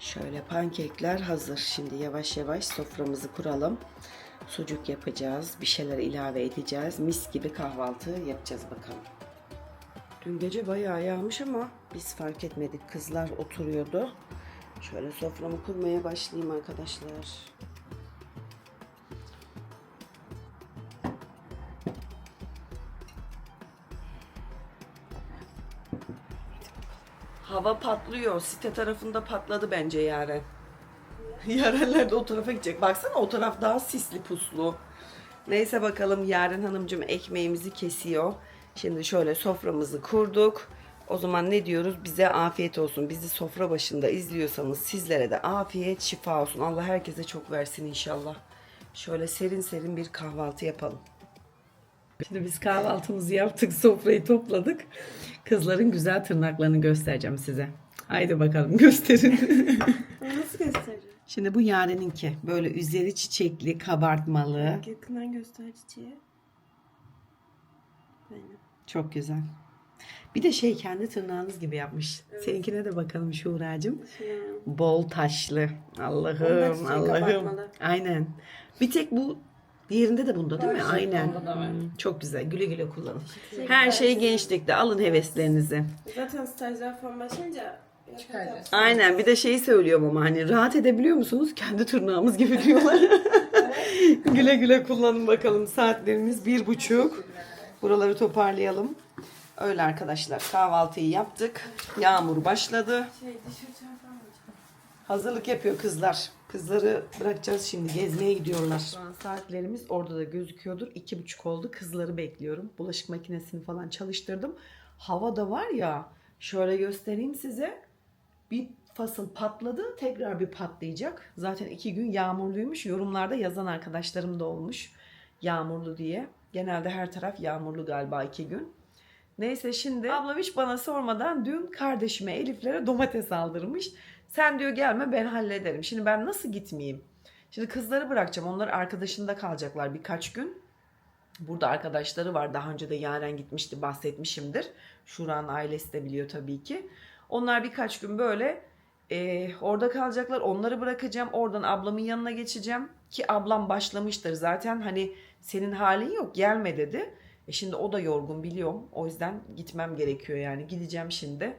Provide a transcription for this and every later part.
Şöyle pankekler hazır. Şimdi yavaş yavaş soframızı kuralım. Sucuk yapacağız. Bir şeyler ilave edeceğiz. Mis gibi kahvaltı yapacağız bakalım. Dün gece bayağı yağmış ama biz fark etmedik. Kızlar oturuyordu. Şöyle soframı kurmaya başlayayım arkadaşlar. Hava patlıyor. Site tarafında patladı bence Yaren. Yarenler de o tarafa gidecek. Baksana o taraf daha sisli puslu. Neyse bakalım Yaren Hanımcığım ekmeğimizi kesiyor. Şimdi şöyle soframızı kurduk. O zaman ne diyoruz? Bize afiyet olsun. Bizi sofra başında izliyorsanız sizlere de afiyet, şifa olsun. Allah herkese çok versin inşallah. Şöyle serin serin bir kahvaltı yapalım. Şimdi biz kahvaltımızı yaptık, sofrayı topladık. Kızların güzel tırnaklarını göstereceğim size. Haydi bakalım gösterin. Nasıl gösterir? Şimdi bu Yaren'inki. Böyle üzeri çiçekli, kabartmalı. Yakından göster çiçeği. Çok güzel. Bir de şey kendi tırnağınız gibi yapmış. Seninkine de bakalım Şuracığım. Bol taşlı. Allah'ım Allah'ım. Aynen. Bir tek bu diğerinde de bunda değil mi? Var, Aynen. da var. Hmm, Çok güzel. Güle güle kullanın. Her şey gençlikte. Alın heveslerinizi. Zaten stajlar falan başlayınca Çıkaracağız. Aynen. Bir de şeyi söylüyorum ama hani rahat edebiliyor musunuz? Kendi tırnağımız gibi diyorlar. güle güle kullanın bakalım. Saatlerimiz bir buçuk. Buraları toparlayalım. Öyle arkadaşlar. Kahvaltıyı yaptık. Yağmur başladı. şey? Hazırlık yapıyor kızlar. Kızları bırakacağız şimdi. Gezmeye gidiyorlar. Şu an saatlerimiz orada da gözüküyordur. İki buçuk oldu. Kızları bekliyorum. Bulaşık makinesini falan çalıştırdım. Hava da var ya. Şöyle göstereyim size. Bir fasıl patladı. Tekrar bir patlayacak. Zaten iki gün yağmurluymuş. Yorumlarda yazan arkadaşlarım da olmuş. Yağmurlu diye. Genelde her taraf yağmurlu galiba iki gün. Neyse şimdi ablam hiç bana sormadan dün kardeşime Elif'lere domates aldırmış. Sen diyor gelme ben hallederim. Şimdi ben nasıl gitmeyeyim? Şimdi kızları bırakacağım. Onlar arkadaşında kalacaklar birkaç gün. Burada arkadaşları var. Daha önce de Yaren gitmişti bahsetmişimdir. Şuran ailesi de biliyor tabii ki. Onlar birkaç gün böyle e, orada kalacaklar. Onları bırakacağım. Oradan ablamın yanına geçeceğim. Ki ablam başlamıştır zaten. Hani senin halin yok gelme dedi. E şimdi o da yorgun biliyorum. O yüzden gitmem gerekiyor yani. Gideceğim şimdi.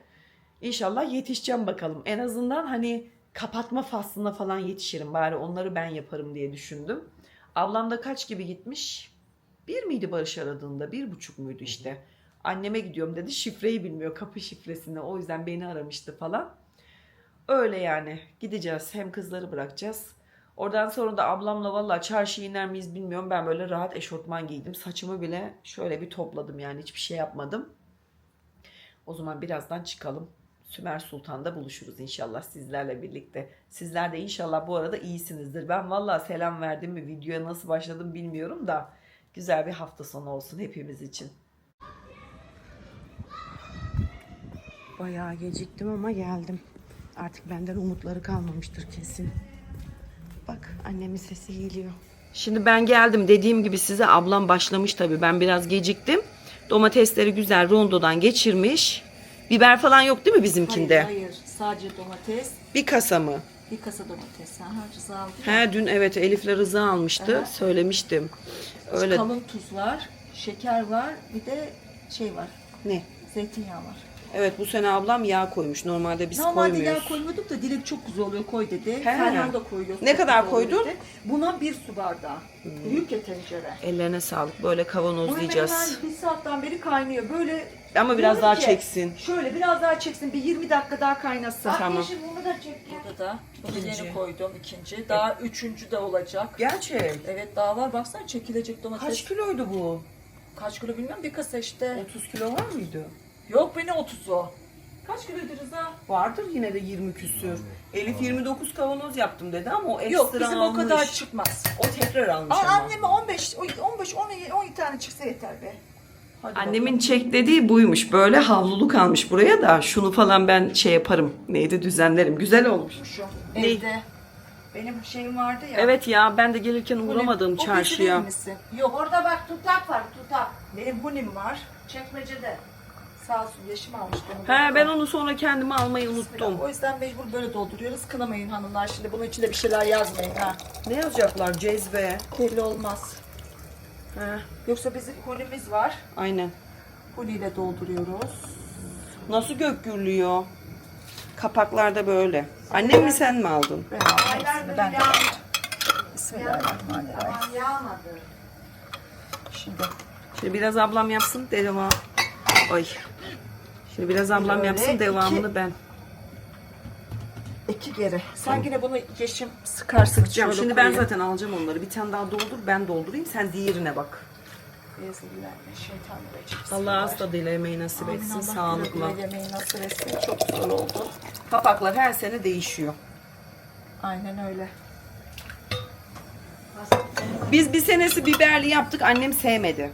İnşallah yetişeceğim bakalım. En azından hani kapatma faslına falan yetişirim. Bari onları ben yaparım diye düşündüm. Ablam da kaç gibi gitmiş? Bir miydi Barış aradığında? Bir buçuk muydu işte? Anneme gidiyorum dedi. Şifreyi bilmiyor. Kapı şifresini. O yüzden beni aramıştı falan. Öyle yani. Gideceğiz. Hem kızları bırakacağız. Oradan sonra da ablamla valla çarşıya iner miyiz bilmiyorum. Ben böyle rahat eşortman giydim. Saçımı bile şöyle bir topladım yani. Hiçbir şey yapmadım. O zaman birazdan çıkalım. Sümer Sultan'da buluşuruz inşallah sizlerle birlikte. Sizler de inşallah bu arada iyisinizdir. Ben valla selam verdim mi videoya nasıl başladım bilmiyorum da güzel bir hafta sonu olsun hepimiz için. Bayağı geciktim ama geldim. Artık benden umutları kalmamıştır kesin. Bak annemin sesi geliyor. Şimdi ben geldim dediğim gibi size ablam başlamış tabii. Ben biraz geciktim. Domatesleri güzel rondodan geçirmiş. Biber falan yok değil mi bizimkinde? Hayır, hayır. Sadece domates, Bir kasa mı? bir kasa domates. Ha, rıza aldı. He dün evet Elif'le Rıza almıştı. Aha. Söylemiştim. Öyle Kalın tuz var, şeker var, bir de şey var, ne? zeytinyağı var. Evet bu sene ablam yağ koymuş. Normalde biz Normalde koymuyoruz. yağ koymuyorduk da direkt çok güzel oluyor koy dedi. He. Ferhan da koyuyor. Ne kadar koydun? dedi. Buna bir su bardağı. Büyük ya tencere. Ellerine sağlık. Böyle Bu kavanozlayacağız. hemen bir saatten beri kaynıyor. Böyle Ama biraz diyorum daha ki, çeksin. Şöyle biraz daha çeksin. Bir 20 dakika daha kaynasın. Tamam. bunu da çek. Burada da bunu İkinci. yeni koydum ikinci. Daha üçüncü de olacak. Gerçek. Evet daha var. Baksana çekilecek domates. Kaç kiloydu bu? Kaç kilo bilmem bir kasa işte. 30 kilo var mıydı? Yok beni 30 o. Kaç kiloydu Rıza? Vardır yine de 20 küsür. Elif 29 kavanoz yaptım dedi ama o ekstra Yok bizim almış. o kadar çıkmaz. O tekrar almış Aa, ama. anneme 15, 15, 17, 17 tane çıksa yeter be. Hadi Annemin çek dediği buymuş. Böyle havluluk almış buraya da şunu falan ben şey yaparım. Neydi düzenlerim. Güzel olmuş. bakalım. Ne? Evde. Benim şeyim vardı ya. Evet ya ben de gelirken uğramadım O çarşıya. misin? Yok orada bak tutak var tutak. Benim hunim var. Çekmecede. Sağ olsun Yeşim almıştı onu. He ben onu sonra kendime almayı unuttum. O yüzden mecbur böyle dolduruyoruz. Kınamayın hanımlar şimdi bunun içinde bir şeyler yazmayın ha. Ne yazacaklar? Cezve. Belli olmaz. He, Yoksa bizim hulimiz var. aynen. Huliyle dolduruyoruz. Nasıl gök gürlüyor? Kapaklarda böyle. Annem mi sen mi aldın? Ben aldım ben de aldım. Bismillahirrahmanirrahim. Şimdi Şimdi biraz ablam yapsın devam. Ay. Şimdi biraz ablam Böyle yapsın devamını iki- ben. İki geri. Sen yine bunu Yeşim sıkarsın. Sıkacağım. Şimdi ben zaten alacağım onları. Bir tane daha doldur ben doldurayım. Sen diğerine bak. Allah az tadıyla yemeği nasip etsin. Sağlıkla. yemeği nasip etsin. Çok güzel oldu. Kapaklar her sene değişiyor. Aynen öyle. Biz bir senesi biberli yaptık. Annem sevmedi.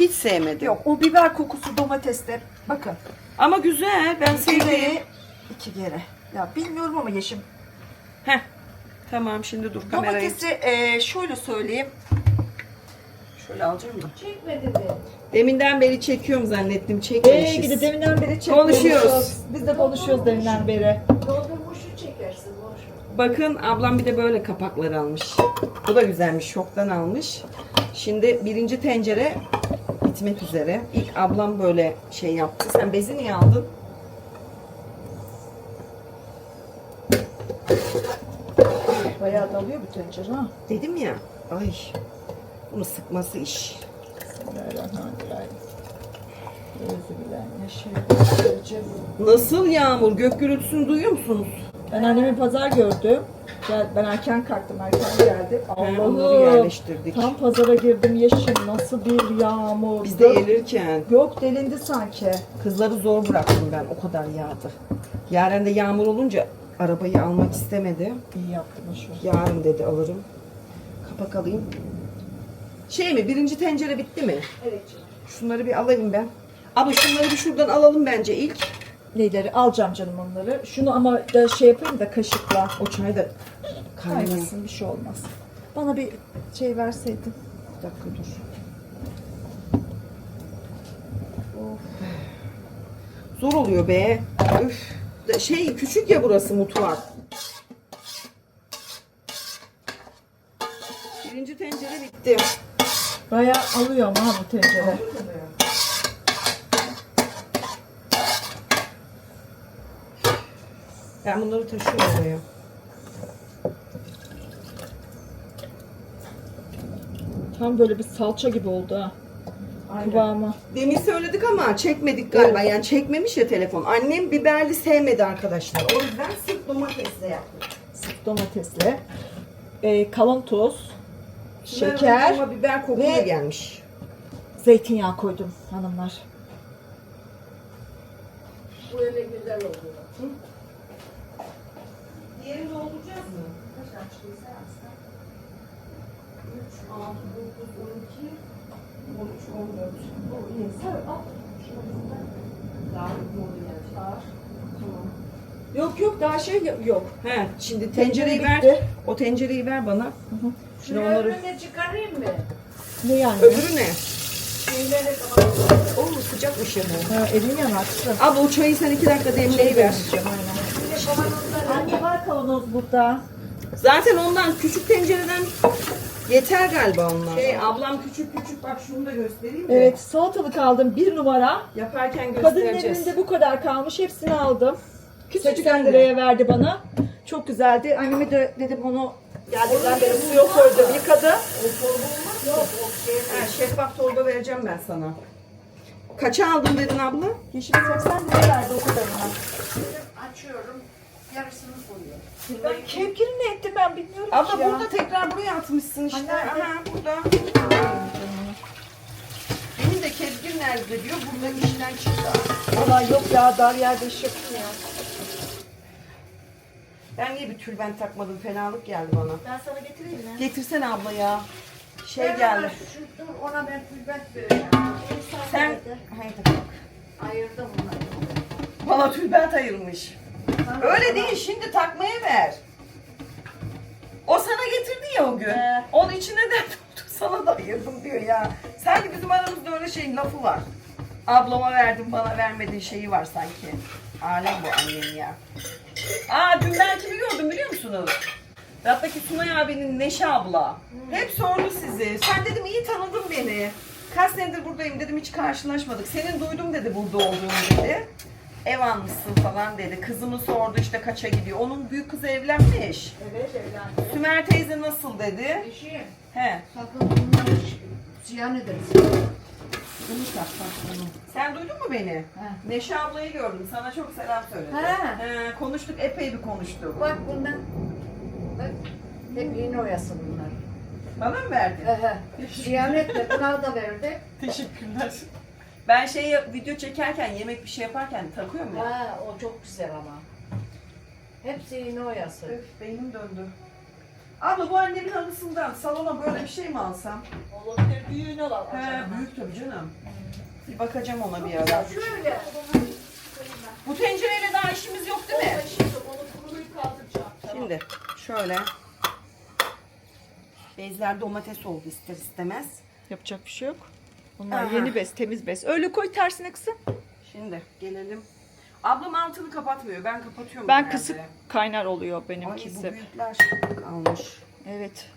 Hiç sevmedi. Yok o biber kokusu domateste. Bakın. Ama güzel. Ben sevdim. geri, iki geri. Ya bilmiyorum ama Yeşim. Heh. Tamam şimdi dur kamerayı. Domatesi e, şöyle söyleyeyim. Şöyle alacağım mı? Deminden beri çekiyorum zannettim. Ee, Çekmemişiz. gidi deminden beri çekmiyoruz. Konuşuyoruz. Biz de konuşuyoruz deminden beri. Bakın ablam bir de böyle kapaklar almış. Bu da güzelmiş. Şoktan almış. Şimdi birinci tencere bitmek üzere. İlk ablam böyle şey yaptı. Sen bezi niye aldın? Bayağı dalıyor bu tencere ha. Dedim ya. Ay. Bunu sıkması iş. Bismillahirrahmanirrahim. Nasıl yağmur? Gök gürültüsünü duyuyor musunuz? Ben annemi pazar gördüm. Gel, ben erken kalktım, erken geldim. Allah'ım. yerleştirdik. Tam pazara girdim yeşim. Nasıl bir yağmur. Biz de gelirken Gök delindi sanki. kızları zor bıraktım ben. O kadar yağdı. Yaren de yağmur olunca arabayı almak istemedi. İyi yaptım şu. Yarın dedi alırım. Kapak alayım. Şey mi birinci tencere bitti mi? Evet. Şunları bir alayım ben. Ama şunları bir şuradan alalım bence ilk. Neyleri alacağım canım onları. Şunu ama da şey yapayım da kaşıkla. O çay da. Kaynasın bir şey olmaz. Bana bir şey verseydin. Bir dakika dur. Zor oluyor be. Üf. Şey küçük ya burası mutfak. Birinci tencere bitti. Bayağı alıyor ama ha bu tencere. Ben bunları taşıyorum oraya. Tam böyle bir salça gibi oldu ha. Kıvamı. Demin söyledik ama çekmedik galiba. Yani çekmemiş ya telefon. Annem biberli sevmedi arkadaşlar. O yüzden sırf domatesle yaptık. Sık domatesle. Ee, kalın tuz. Şeker. Ama biber koku ve- da gelmiş. Zeytinyağı koydum hanımlar. Diğerini dolduracağız mı? Kaç sayar mısın? 3, 6, 9, 12, Yok yok daha şey yo- yok. He, şimdi tencereyi ver. bitti. O tencereyi ver bana. Şimdi onları... Ne yani? Öbürü ne? Oo sıcakmış ya bu. Ha, elin yanarsın. Abla o çayı sen iki dakika demleyiver. Anne var kavanoz burada. Zaten ondan küçük tencereden yeter galiba onlar. Şey, ablam küçük küçük bak şunu da göstereyim de. Evet salatalık aldım bir numara. Yaparken Kadının göstereceğiz. evinde bu kadar kalmış hepsini aldım. Küçücük 80 anne. liraya verdi bana. Çok güzeldi. Anneme de dedim onu geldiğinden beri suya koydum yıkadı. Ha, şeffaf torba vereceğim ben sana. Kaça aldın dedin abla? Yeşil 80 lira verdi o kadarına. Açıyorum. Yarısını koyuyor. Ben kevgiri ne ettim ben bilmiyorum Abla ki ya. burada tekrar buraya atmışsın işte. nerede? Aha burada. Benim de kezgir nerede diyor. Burada işten çıktı. Valla yok ya dar yerde iş yapayım ya. Ben niye bir tülbent takmadım? Fenalık geldi bana. Ben sana getireyim mi? Getirsene abla ya. Şey Ben geldi. ona şu, dur, ona ben tülbent vereceğim. Sen... Haydi. Ayırdım onları. Bana tülbent ayırmış. Öyle değil şimdi takmaya ver. O sana getirdi ya o gün. He. Onun içine de sana da ayırdım diyor ya. Sanki bizim aramızda öyle şeyin lafı var. Ablama verdim bana vermediğin şeyi var sanki. Alem bu annem ya. Aa dün ben kimi gördüm biliyor musunuz? Rattaki Sunay abinin Neşe abla. Hep sordu sizi. Sen dedim iyi tanıdın beni. Kaç senedir buradayım dedim hiç karşılaşmadık. Senin duydum dedi burada olduğunu dedi. Ev almışsın falan dedi. Kızımı sordu işte kaça gidiyor. Onun büyük kızı evlenmiş. Evet evlendim. Sümer teyze nasıl dedi. Eşim He. sakın bunları ziyan ederiz. Bunu tak bak bunu. Sen duydun mu beni? He. Neşe ablayı gördüm. Sana çok selam söyledi. He. He, konuştuk epey bir konuştuk. Bak bundan. Bak. Hep yeni oyası bunlar. Bana mı verdin? Ehe. Ziyan etme. Buna da verdi. Teşekkürler. Ben şey yap- video çekerken, yemek bir şey yaparken takıyorum ya. Ha o çok güzel ama. Hepsi yeni oyası. Öf, beynim döndü. Abla bu annemin halısından salona böyle bir şey mi alsam? Olabilir büyüğünü al. He, büyük tabii canım. Bir bakacağım ona bir ara. Şöyle. Bu tencereyle daha işimiz yok değil mi? Şimdi onu kaldıracağım. Şimdi şöyle. Bezler domates oldu ister istemez. Yapacak bir şey yok. Bunlar Aha. yeni bez, temiz bez. Öyle koy tersine kızım. Şimdi gelelim. Ablam altını kapatmıyor. Ben kapatıyorum. Ben genelde. kısık kaynar oluyor Ay bu benimkisi. büyükler kalmış. Evet.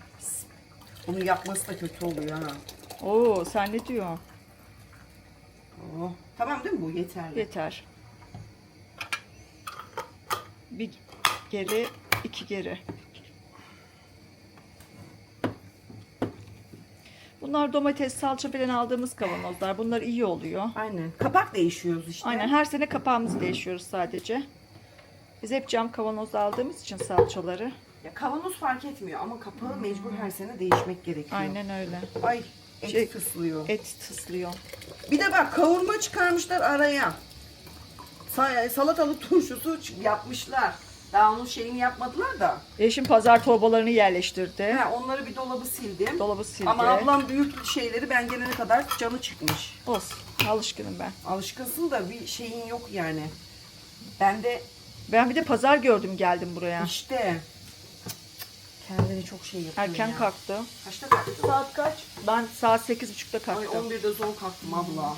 Bunu yapması da kötü oluyor ha. Oo sen ne diyorsun? Oh. Tamam değil mi bu? Yeterli. Yeter. Bir geri, iki geri. Bunlar domates, salça falan aldığımız kavanozlar. Bunlar iyi oluyor. Aynen. Kapak değişiyoruz işte. Aynen her sene kapağımızı değişiyoruz sadece. Biz hep cam kavanoz aldığımız için salçaları. Ya kavanoz fark etmiyor ama kapağı mecbur her sene değişmek gerekiyor. Aynen öyle. Ay et Şey- tıslıyor. Et tıslıyor. Bir de bak kavurma çıkarmışlar araya. Sa- salatalık turşusu ç- yapmışlar. Daha onun şeyini yapmadılar da. Eşim pazar torbalarını yerleştirdi. He, onları bir dolabı sildim. Dolabı sildi. Ama ablam büyük şeyleri ben gelene kadar canı çıkmış. Olsun. Alışkınım ben. Alışkınsın da bir şeyin yok yani. Ben de Ben bir de pazar gördüm geldim buraya. işte kendini çok şey yapıyor Erken ya. kalktı. Kaçta kalktın? Saat kaç? Ben saat 8.30'da Ay kalktım. 11'de zor kalktım abla.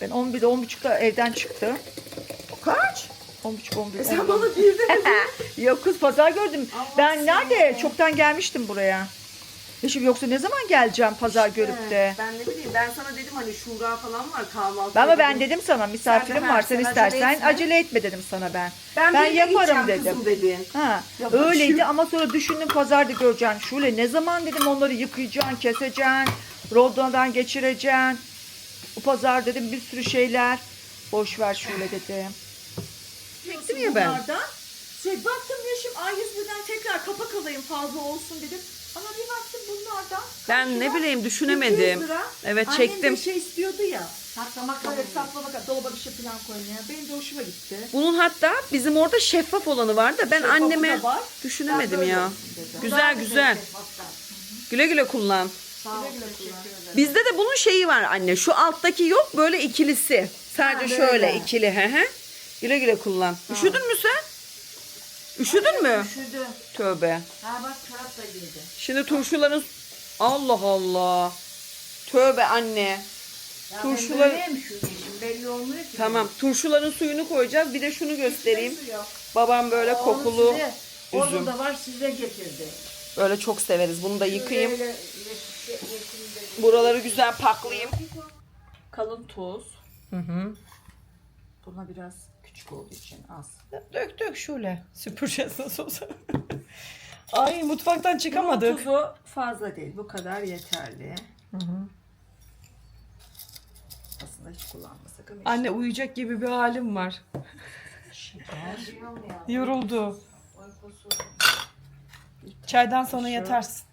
Ben 11'de 10.30'da evden çıktı. Kaç? 10.30 11. E sen bana bir de Yok kız pazar gördüm. ben nerede? Çoktan gelmiştim buraya. Eşim yoksa ne zaman geleceğim pazar görüp de? Ben ne bileyim ben sana dedim hani şura falan var kahvaltı. Ama ben dedim sana misafirim Sen de- ha, var sen sen istersen acele acele etme. etme. dedim sana ben. ben, ben yaparım dedim. Dedin. Ha, Ya bak öyleydi şu- ama sonra düşündüm pazarda göreceksin. Şule ne zaman dedim onları yıkayacaksın, keseceksin, rododan geçireceksin. Bu pazar dedim bir sürü şeyler. Boş ver Şule dedim. Çektim ya ben. Bunlardan. Şey, baktım Yeşim A101'den tekrar kapak alayım fazla olsun dedim. Ama bir baktım bunlardan. Ben ne bileyim 200 düşünemedim. Evet Annem çektim. de şey istiyordu ya. Saklamak böyle saklamak, dolaba bir şey falan koymaya. Benim de hoşuma gitti. Bunun hatta bizim orada şeffaf olanı var da ben Şeffafı anneme var. düşünemedim Ben ya. böyle olsun dedim. Güzel güzel. Güle güle kullan. Bizde de bunun şeyi var anne. Şu alttaki yok böyle ikilisi. Sadece Ha, şöyle ikili. He he. Güle güle kullan. Üşüdün mü sen? Üşüdün mü? Üşüdü. Tövbe. Ha bak çorap da giydi. Şimdi turşuların... Allah Allah. Tövbe anne. Ya Turşular- ben böyleyim şu işim belli olmuyor ki. Tamam turşuların suyunu koyacağız. Bir de şunu göstereyim. Yok. Babam böyle Onu kokulu size- üzüm. Onu da var size getirdi. Böyle çok severiz. Bunu da yıkayayım. Böyle yeşil- yeşil- Buraları güzel paklayayım. Kalın tuz. Hı hı. Buna biraz küçük olduğu için az. Dök dök şöyle. Süpüreceğiz nasıl olsa. Ay mutfaktan çıkamadık. tuzu fazla değil. Bu kadar yeterli. Aslında hiç kullanmasak ama işte. Anne uyuyacak gibi bir halim var. Yoruldu. Uykusu. Çaydan sonra yatarsın.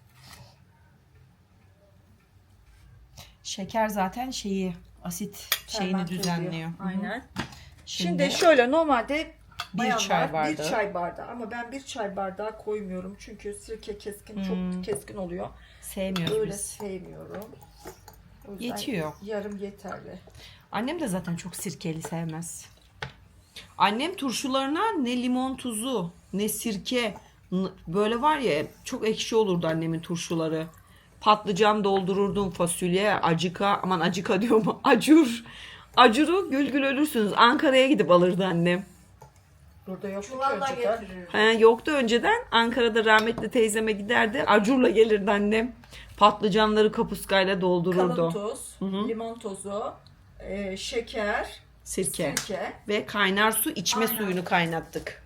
Şeker zaten şeyi asit şeyini düzenliyor. Aynen. Şimdi, Şimdi, şöyle normalde bir çay bardağı. Bir çay bardağı ama ben bir çay bardağı koymuyorum. Çünkü sirke keskin Hmm. çok keskin oluyor. sevmiyoruz Öyle biz. sevmiyorum. Yetiyor. Yarım yeterli. Annem de zaten çok sirkeli sevmez. Annem turşularına ne limon tuzu, ne sirke, böyle var ya çok ekşi olurdu annemin turşuları. Patlıcan doldururdum fasulye, acıka, aman acıka diyorum acur. Acuru gül gül ölürsünüz. Ankara'ya gidip alırdı annem. Burada yok Çuvalla çocuklar. getirir. He, yoktu önceden. Ankara'da rahmetli teyzeme giderdi. Acurla gelirdi annem. Patlıcanları kapuskayla doldururdu. Kalın tuz, limon tozu, e, şeker, Sirke. sirke. Ve kaynar su içme suyunu kaynattık.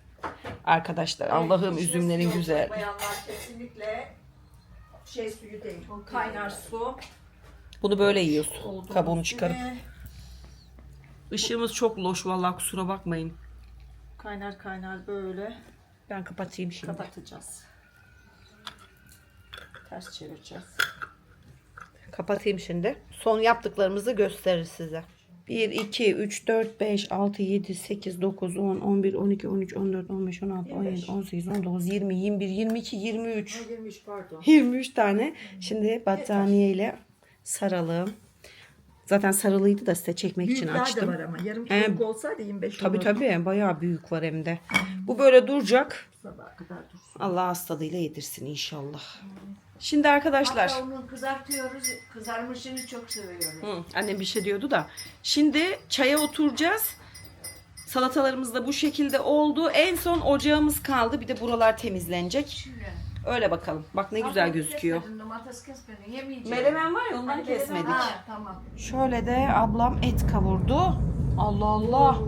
Arkadaşlar Allah'ım üzümlerin güzel. Bayanlar kesinlikle şey suyu değil. Kaynar su. Bunu böyle yiyorsun. Kabuğunu çıkarıp. Işığımız çok loş vallahi kusura bakmayın. Kaynar kaynar böyle Ben kapatayım şimdi. kapatacağız. Ters çevireceğiz. Kapatayım şimdi. Son yaptıklarımızı gösterir size. 1, 2, 3, 4, 5, 6, 7, 8, 9, 10, 11, 12, 13, 14, 15, 16, 17, 18, 19, 20, 21, 22, 23. Girmiş pardon. 23 tane. Şimdi battaniye ile saralım. Zaten sarılıydı da size çekmek için Büyükler de açtım. var ama. Yarım Ee, kiloluk olsaydı 25 Tabii olurdu. tabii bayağı büyük var hem de. Bu böyle duracak. Sabaha kadar dursun. Allah tadıyla yedirsin inşallah. Şimdi arkadaşlar. Hatta onu kızartıyoruz. Kızarmışını çok seviyorum. Hı, annem bir şey diyordu da. Şimdi çaya oturacağız. Salatalarımız da bu şekilde oldu. En son ocağımız kaldı. Bir de buralar temizlenecek. Şimdi. Öyle bakalım. Bak ne güzel gözüküyor. kesmedin, Domates kesmedin. Yemeyeceğim. Melemen var ya ondan kesmedik. Ha tamam. Şöyle de ablam et kavurdu. Allah Allah.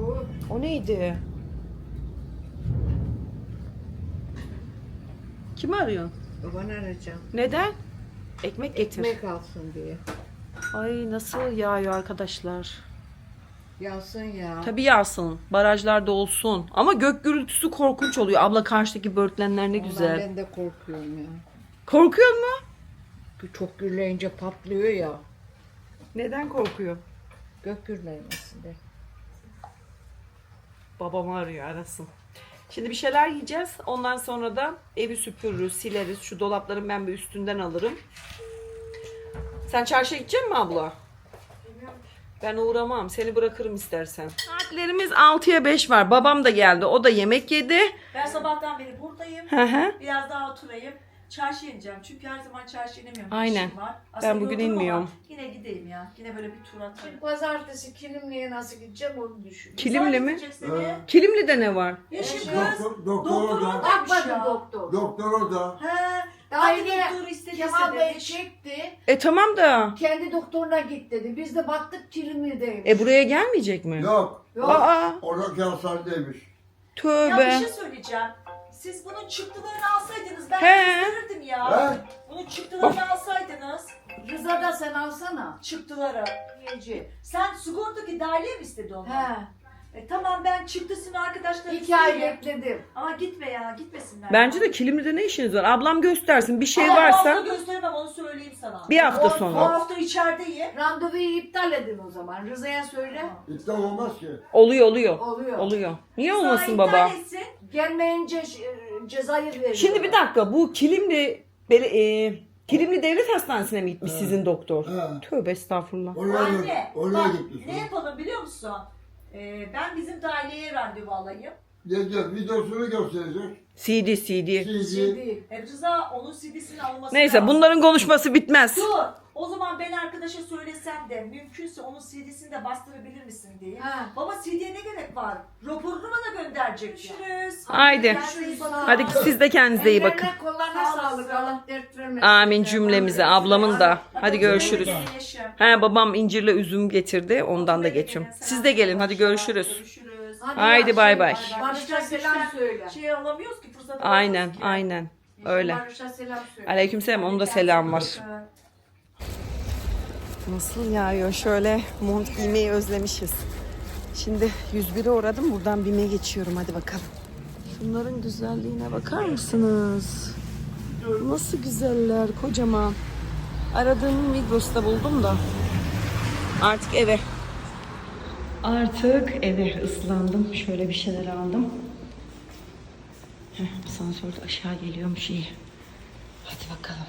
O neydi? Kimi arıyorsun? Babanı arayacağım. Neden? Ekmek getir. Ekmek alsın diye. Ay nasıl yağıyor arkadaşlar. Yalsın ya. Tabii yağsın. Barajlarda olsun. Ama gök gürültüsü korkunç oluyor. Abla karşıdaki börtlenler ne Ondan güzel. Ben de korkuyorum ya. Korkuyor mu? Çok gürleyince patlıyor ya. Neden korkuyor? Gök gürlemesin de. Babamı arıyor arasın. Şimdi bir şeyler yiyeceğiz. Ondan sonra da evi süpürürüz, sileriz. Şu dolapların ben bir üstünden alırım. Sen çarşıya gidecek mi abla? Ben uğramam. Seni bırakırım istersen. Saatlerimiz 6'ya 5 var. Babam da geldi. O da yemek yedi. Ben sabahtan beri buradayım. Hı hı. Biraz daha oturayım. Çarşı ineceğim. Çünkü her zaman çarşı inemiyorum. Aynen. İşim var. Ben bugün ama inmiyorum. Yine gideyim ya. Yine böyle bir tur atarım. Şimdi pazartesi kilimliğe nasıl gideceğim onu düşün. Kilimli mi? Seni. Kilimli'de ne var? Yeşil kız. Doktor, doktor Doktor orada. orada. Bakmadı doktor. Doktor orada. He. Daire Hadi dur istediyse Kemal Bey çekti. E tamam da. Kendi doktoruna git dedi. Biz de baktık kilimli'deymiş. E buraya gelmeyecek mi? Yok. Yok. Aa, Oradaki hastanedeymiş. Ya bir tövbe. şey söyleyeceğim. Siz bunun çıktılarını alsaydınız ben He. gösterirdim ya. He? Bunun çıktılarını alsaydınız. Rıza da sen alsana. Çıktıları. Yiyeci. Sen sigortaki daireye mi istedi onu? He. E, tamam ben çıktısını arkadaşlarım İki ay bekledim. Ama gitme ya gitmesinler. Bence de Kilimli'de ne işiniz var? Ablam göstersin. Bir şey Ama Bu hafta varsa gösteremem onu söyleyeyim sana. bir hafta Bu sonra. hafta içerideyim. Randevuyu iptal edin o zaman. Rıza'ya söyle. İptal olmaz ki. Oluyor oluyor. Oluyor. Oluyor. Niye olmasın iptal baba? etsin. Gelmeyince e, cezayir veriyor. Şimdi bir dakika bu Kilimli beli, e, Kilimli Devlet Hastanesi'ne mi gitmiş sizin doktor? He. Tövbe estağfurullah. Oraya, Anne git- oraya bak gitmiş. ne yapalım biliyor musun? Ee, ben bizim daireye randevu alayım. Gelecek videosunu gösterecek. CD CD. CD. Şimdi E, Rıza onun CD'sini alması Neyse lazım. bunların konuşması bitmez. Dur. O zaman ben arkadaşa söylesem de mümkünse onun CD'sini de bastırabilir misin diye. Ha. Baba CD'ye ne gerek var? Raporunu bana gönderecek. Görüşürüz. Haydi. Bakın. Hadi siz de kendinize iyi bakın. Ellerine kollarına Sağ sağlık. olasın. Allah dert vermesin. Amin cümlemize. Ablamın da. Hadi görüşürüz. Eşim. He babam incirle üzüm getirdi. Ondan da gelin. Siz de gelin. Hadi görüşürüz. Görüşürüz. Haydi bay bay. Barış'a selam söyle. Şey alamıyoruz ki fırsat Aynen ki. aynen. Öyle. Barış'a selam söyle. Aleykümselam. Onun da selam var. Nasıl yağıyor? Şöyle mont giymeyi özlemişiz. Şimdi 101'e uğradım. Buradan BİM'e geçiyorum. Hadi bakalım. Şunların güzelliğine bakar mısınız? Nasıl güzeller. Kocaman. Aradığımı Migros'ta buldum da. Artık eve. Artık eve ıslandım. Şöyle bir şeyler aldım. Heh, asansörde aşağı geliyormuş iyi. Hadi bakalım.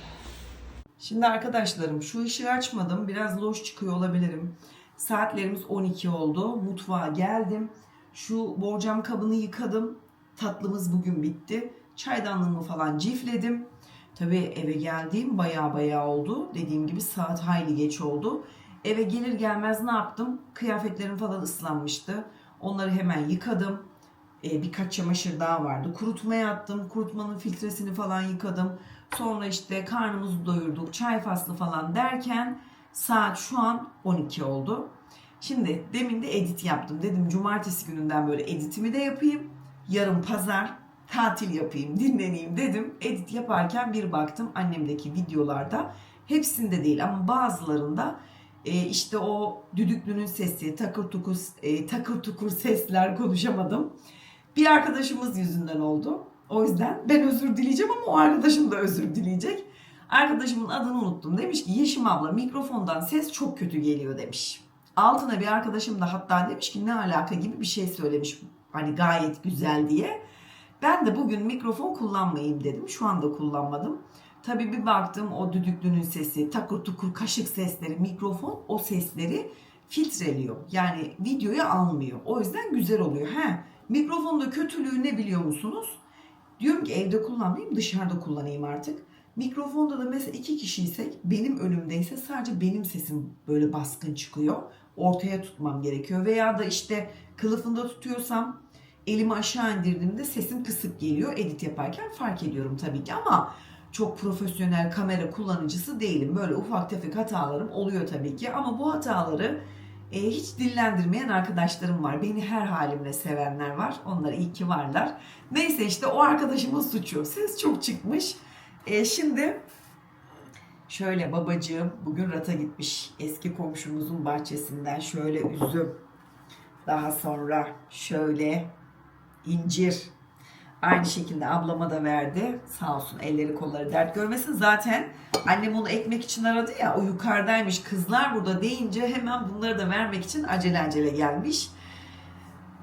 Şimdi arkadaşlarım şu ışığı açmadım. Biraz loş çıkıyor olabilirim. Saatlerimiz 12 oldu. Mutfağa geldim. Şu borcam kabını yıkadım. Tatlımız bugün bitti. Çaydanlığımı falan cifledim. Tabii eve geldiğim baya baya oldu. Dediğim gibi saat hayli geç oldu. Eve gelir gelmez ne yaptım? Kıyafetlerim falan ıslanmıştı. Onları hemen yıkadım. Ee, birkaç çamaşır daha vardı. Kurutmaya attım. Kurutmanın filtresini falan yıkadım. Sonra işte karnımızı doyurduk. Çay faslı falan derken saat şu an 12 oldu. Şimdi demin de edit yaptım. Dedim cumartesi gününden böyle editimi de yapayım. Yarın pazar tatil yapayım, dinleneyim dedim. Edit yaparken bir baktım annemdeki videolarda hepsinde değil ama bazılarında e, işte o düdüklünün sesi, takır tukur, e, takır tukur sesler konuşamadım. Bir arkadaşımız yüzünden oldu. O yüzden ben özür dileyeceğim ama o arkadaşım da özür dileyecek. Arkadaşımın adını unuttum. Demiş ki Yeşim abla mikrofondan ses çok kötü geliyor demiş. Altına bir arkadaşım da hatta demiş ki ne alaka gibi bir şey söylemiş. Hani gayet güzel diye. Ben de bugün mikrofon kullanmayayım dedim. Şu anda kullanmadım. Tabii bir baktım o düdüklünün sesi, takır tukur kaşık sesleri, mikrofon o sesleri filtreliyor. Yani videoya almıyor. O yüzden güzel oluyor. He, mikrofonda kötülüğü ne biliyor musunuz? Diyorum ki evde kullanmayayım dışarıda kullanayım artık. Mikrofonda da mesela iki kişiysek benim önümdeyse sadece benim sesim böyle baskın çıkıyor. Ortaya tutmam gerekiyor. Veya da işte kılıfında tutuyorsam elimi aşağı indirdiğimde sesim kısık geliyor. Edit yaparken fark ediyorum tabii ki ama çok profesyonel kamera kullanıcısı değilim. Böyle ufak tefek hatalarım oluyor tabii ki ama bu hataları e, hiç dillendirmeyen arkadaşlarım var. Beni her halimle sevenler var. Onlar iyi ki varlar. Neyse işte o arkadaşımın suçu. Ses çok çıkmış. E, şimdi şöyle babacığım bugün rata gitmiş. Eski komşumuzun bahçesinden şöyle üzüm. Daha sonra şöyle incir. Aynı şekilde ablama da verdi. Sağ olsun elleri kolları dert görmesin. Zaten annem onu ekmek için aradı ya o yukarıdaymış. Kızlar burada deyince hemen bunları da vermek için acele acele gelmiş.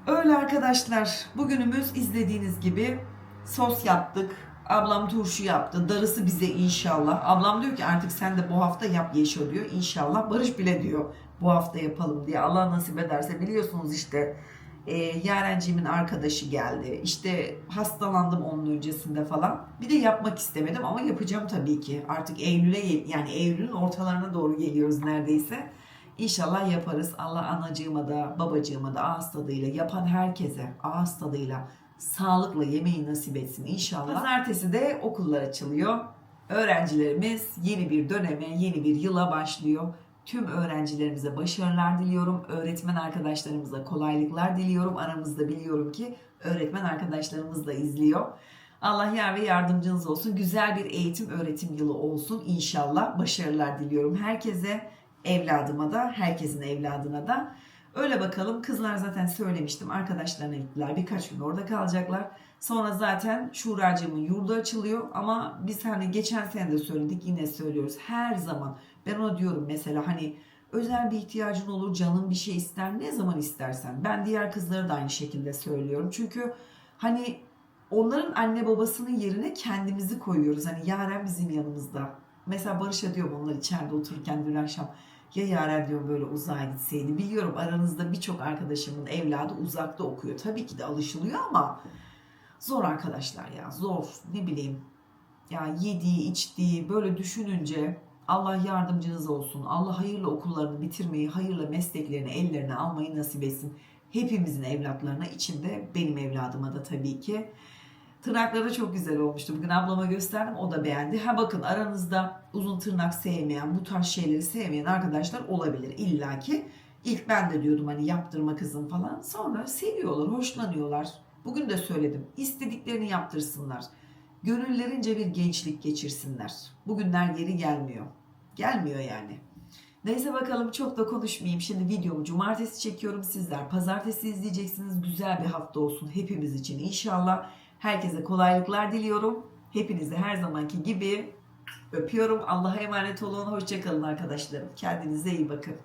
Öyle arkadaşlar. Bugünümüz izlediğiniz gibi sos yaptık. Ablam turşu yaptı. Darısı bize inşallah. Ablam diyor ki artık sen de bu hafta yap Yeşo diyor. İnşallah Barış bile diyor bu hafta yapalım diye. Allah nasip ederse biliyorsunuz işte e, Yarenciğimin arkadaşı geldi. İşte hastalandım onun öncesinde falan. Bir de yapmak istemedim ama yapacağım tabii ki. Artık Eylül'e yani Eylül'ün ortalarına doğru geliyoruz neredeyse. İnşallah yaparız. Allah anacığıma da babacığıma da ağız tadıyla yapan herkese ağız tadıyla sağlıkla yemeği nasip etsin inşallah. Pazartesi de okullar açılıyor. Öğrencilerimiz yeni bir döneme, yeni bir yıla başlıyor. Tüm öğrencilerimize başarılar diliyorum. Öğretmen arkadaşlarımıza kolaylıklar diliyorum. Aramızda biliyorum ki öğretmen arkadaşlarımız da izliyor. Allah yar ve yardımcınız olsun. Güzel bir eğitim öğretim yılı olsun inşallah. Başarılar diliyorum herkese. Evladıma da, herkesin evladına da. Öyle bakalım. Kızlar zaten söylemiştim. Arkadaşlarına gittiler. Birkaç gün orada kalacaklar. Sonra zaten Şuracığımın yurdu açılıyor. Ama biz hani geçen sene de söyledik. Yine söylüyoruz. Her zaman ben ona diyorum mesela hani özel bir ihtiyacın olur, canın bir şey ister, ne zaman istersen. Ben diğer kızlara da aynı şekilde söylüyorum. Çünkü hani onların anne babasının yerine kendimizi koyuyoruz. Hani Yaren bizim yanımızda. Mesela Barış'a diyorum onlar içeride otururken dün akşam ya Yaren diyorum böyle uzağa gitseydi. Biliyorum aranızda birçok arkadaşımın evladı uzakta okuyor. Tabii ki de alışılıyor ama zor arkadaşlar ya zor ne bileyim. Ya yediği içtiği böyle düşününce Allah yardımcınız olsun. Allah hayırlı okullarını bitirmeyi, hayırlı mesleklerini ellerine almayı nasip etsin. Hepimizin evlatlarına, içinde benim evladıma da tabii ki. Tırnakları çok güzel olmuştu. Bugün ablama gösterdim, o da beğendi. Ha bakın aranızda uzun tırnak sevmeyen, bu tarz şeyleri sevmeyen arkadaşlar olabilir İlla ki. İlk ben de diyordum hani yaptırma kızım falan. Sonra seviyorlar, hoşlanıyorlar. Bugün de söyledim. İstediklerini yaptırsınlar gönüllerince bir gençlik geçirsinler. Bugünler geri gelmiyor. Gelmiyor yani. Neyse bakalım çok da konuşmayayım. Şimdi videomu cumartesi çekiyorum sizler. Pazartesi izleyeceksiniz. Güzel bir hafta olsun hepimiz için inşallah. Herkese kolaylıklar diliyorum. Hepinizi her zamanki gibi öpüyorum. Allah'a emanet olun. Hoşçakalın arkadaşlarım. Kendinize iyi bakın.